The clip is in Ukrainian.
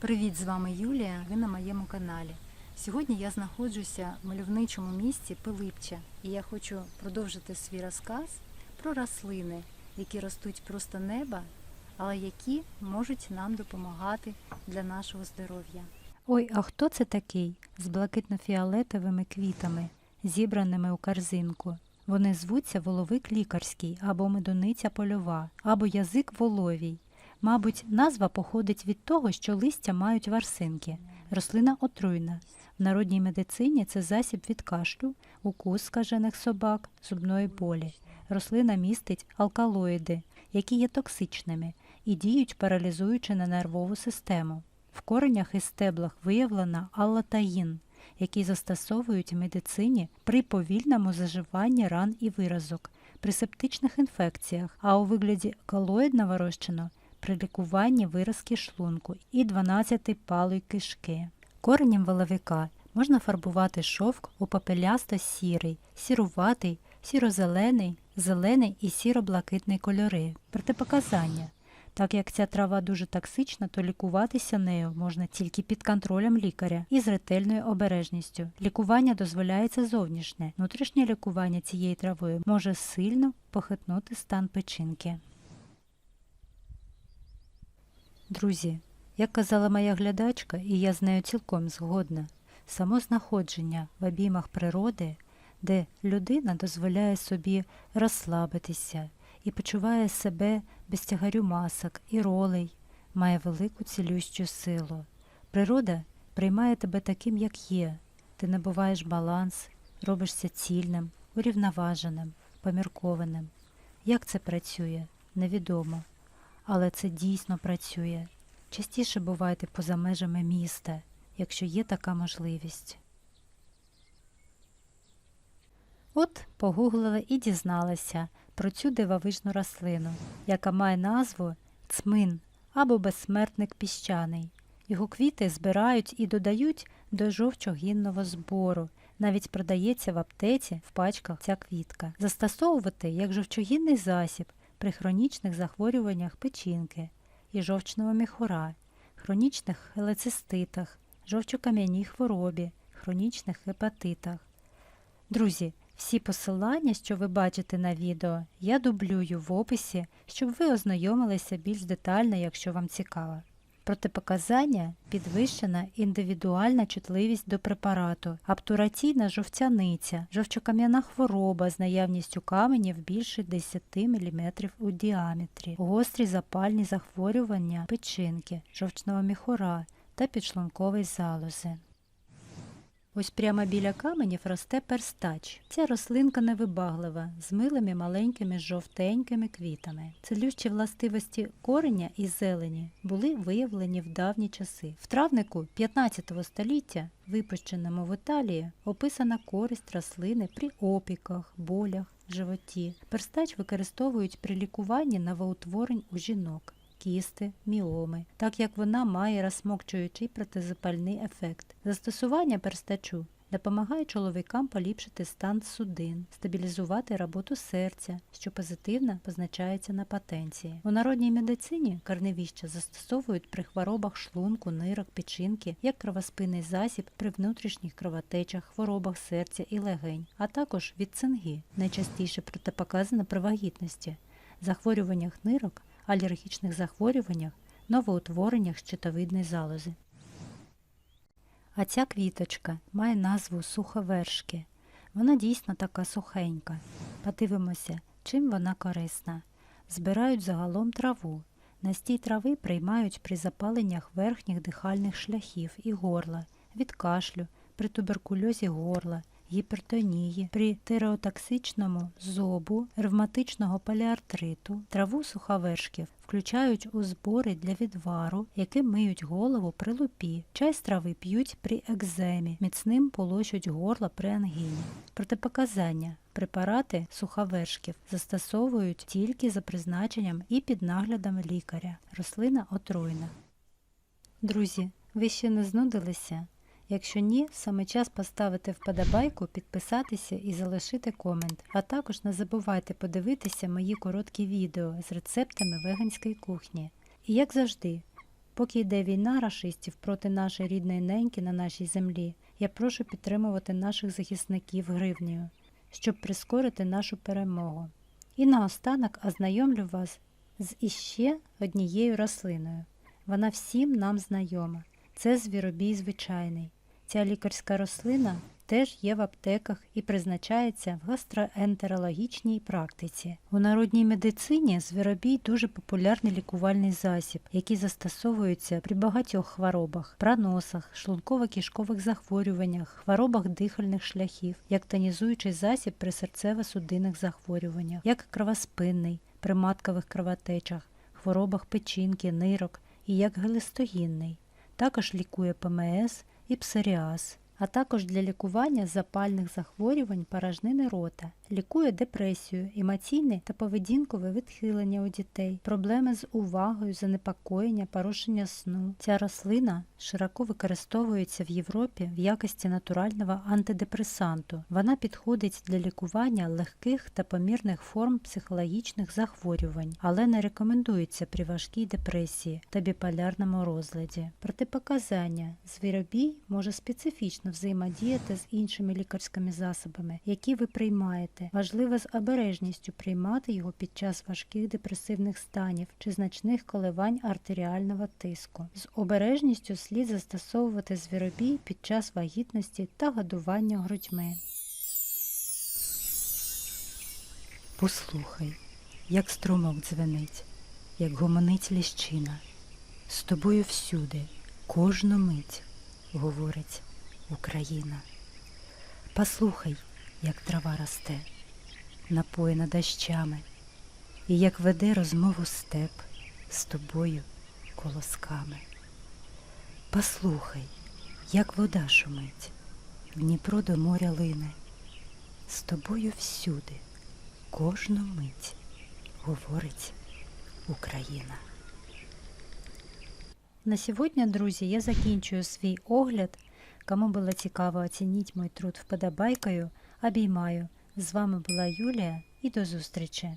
Привіт, з вами Юлія. Ви на моєму каналі. Сьогодні я знаходжуся в мальовничому місті Пилипча, і я хочу продовжити свій розказ про рослини, які ростуть просто неба, але які можуть нам допомагати для нашого здоров'я. Ой, а хто це такий з блакитно-фіолетовими квітами, зібраними у корзинку? Вони звуться воловик лікарський або медуниця польова, або язик воловій. Мабуть, назва походить від того, що листя мають варсинки. Рослина отруйна. В народній медицині це засіб від кашлю, укус скажених собак, зубної болі. Рослина містить алкалоїди, які є токсичними і діють паралізуючи на нервову систему. В коренях і стеблах виявлена аллатаїн, який застосовують в медицині при повільному заживанні ран і виразок, при септичних інфекціях, а у вигляді колоїдного розчину при лікуванні виразки шлунку і 12 палої кишки. Коренем воловика можна фарбувати шовк у попелясто-сірий, сіруватий, сіро-зелений, зелений і сіро-блакитний кольори. Протипоказання. Так як ця трава дуже токсична, то лікуватися нею можна тільки під контролем лікаря і з ретельною обережністю. Лікування дозволяється зовнішнє. Внутрішнє лікування цієї травою може сильно похитнути стан печінки. Друзі, як казала моя глядачка, і я з нею цілком згодна, само знаходження в обіймах природи, де людина дозволяє собі розслабитися і почуває себе без тягарю масок і ролей, має велику цілющу силу. Природа приймає тебе таким, як є. Ти набуваєш баланс, робишся цільним, урівноваженим, поміркованим. Як це працює, невідомо. Але це дійсно працює. Частіше бувайте поза межами міста, якщо є така можливість. От погуглила і дізналася про цю дивовижну рослину, яка має назву цмин або безсмертник піщаний. Його квіти збирають і додають до жовчогінного збору. Навіть продається в аптеці в пачках ця квітка. Застосовувати як жовчогінний засіб при хронічних захворюваннях печінки і жовчного міхура, хронічних хелециститах, жовчокам'яній хворобі, хронічних гепатитах. Друзі, всі посилання, що ви бачите на відео, я дублюю в описі, щоб ви ознайомилися більш детально, якщо вам цікаво. Протипоказання підвищена індивідуальна чутливість до препарату, обтураційна жовтяниця, жовчокам'яна хвороба з наявністю каменів більше 10 мм у діаметрі, гострі запальні захворювання печінки, жовчного міхура та підшлункової залози. Ось прямо біля каменів росте перстач. Ця рослинка невибаглива, з милими маленькими жовтенькими квітами. Целющі властивості кореня і зелені були виявлені в давні часи. В травнику 15 століття, випущеному в Італії, описана користь рослини при опіках, болях, животі. Перстач використовують при лікуванні новоутворень у жінок кісти, міоми, так як вона має розсмокчуючий протизапальний ефект. Застосування перстачу допомагає чоловікам поліпшити стан судин, стабілізувати роботу серця, що позитивно позначається на потенції. У народній медицині корневіща застосовують при хворобах шлунку, нирок, печінки як кровоспинний засіб при внутрішніх кровотечах, хворобах серця і легень, а також від цинги, найчастіше протипоказано при вагітності, захворюваннях нирок алергічних захворюваннях, новоутвореннях щитовидної залози. А ця квіточка має назву суховершки. Вона дійсно така сухенька. Подивимося, чим вона корисна. Збирають загалом траву. Настій трави приймають при запаленнях верхніх дихальних шляхів і горла, від кашлю, при туберкульозі горла, гіпертонії, при тиреотоксичному зобу, ревматичного поліартриту, траву суховершків включають у збори для відвару, яким миють голову при лупі. Чай з трави п'ють при екземі, міцним полощуть горло при ангіні. Протипоказання. Препарати суховершків застосовують тільки за призначенням і під наглядом лікаря. Рослина отруйна. Друзі, ви ще не знудилися? Якщо ні, саме час поставити вподобайку, підписатися і залишити комент. А також не забувайте подивитися мої короткі відео з рецептами веганської кухні. І як завжди, Поки йде війна рашистів проти нашої рідної неньки на нашій землі, я прошу підтримувати наших захисників гривнею, щоб прискорити нашу перемогу. І наостанок ознайомлю вас з іще однією рослиною. Вона всім нам знайома. Це звіробій звичайний. Ця лікарська рослина теж є в аптеках і призначається в гастроентерологічній практиці. У народній медицині звіробій дуже популярний лікувальний засіб, який застосовується при багатьох хворобах, проносах, шлунково-кишкових захворюваннях, хворобах дихальних шляхів, як тонізуючий засіб при серцево-судинних захворюваннях, як кровоспинний, при маткових кровотечах, хворобах печінки, нирок і як гелестогінний. Також лікує ПМС і псоріаз, а також для лікування запальних захворювань порожнини рота, лікує депресію, емоційне та поведінкове відхилення у дітей, проблеми з увагою, занепокоєння, порушення сну. Ця рослина широко використовується в Європі в якості натурального антидепресанту. Вона підходить для лікування легких та помірних форм психологічних захворювань, але не рекомендується при важкій депресії та біполярному розладі. Протипоказання звіробій може специфічно взаємодіяти з іншими лікарськими засобами, які ви приймаєте. Важливо з обережністю приймати його під час важких депресивних станів чи значних коливань артеріального тиску. З обережністю слід застосовувати звіробій під час вагітності та годування грудьми. Послухай, як струмок дзвенить, як гомонить ліщина. З тобою всюди, кожну мить, говорить Україна. Послухай, як трава росте, напоєна дощами, і як веде розмову степ з тобою колосками. Послухай, як вода шумить, Дніпро до моря лине, з тобою всюди, кожну мить, говорить Україна. На сьогодні, друзі, я закінчую свій огляд. Кому було цікаво, оцініть мій труд вподобайкою. Обіймаю. З вами була Юлія і до зустрічі!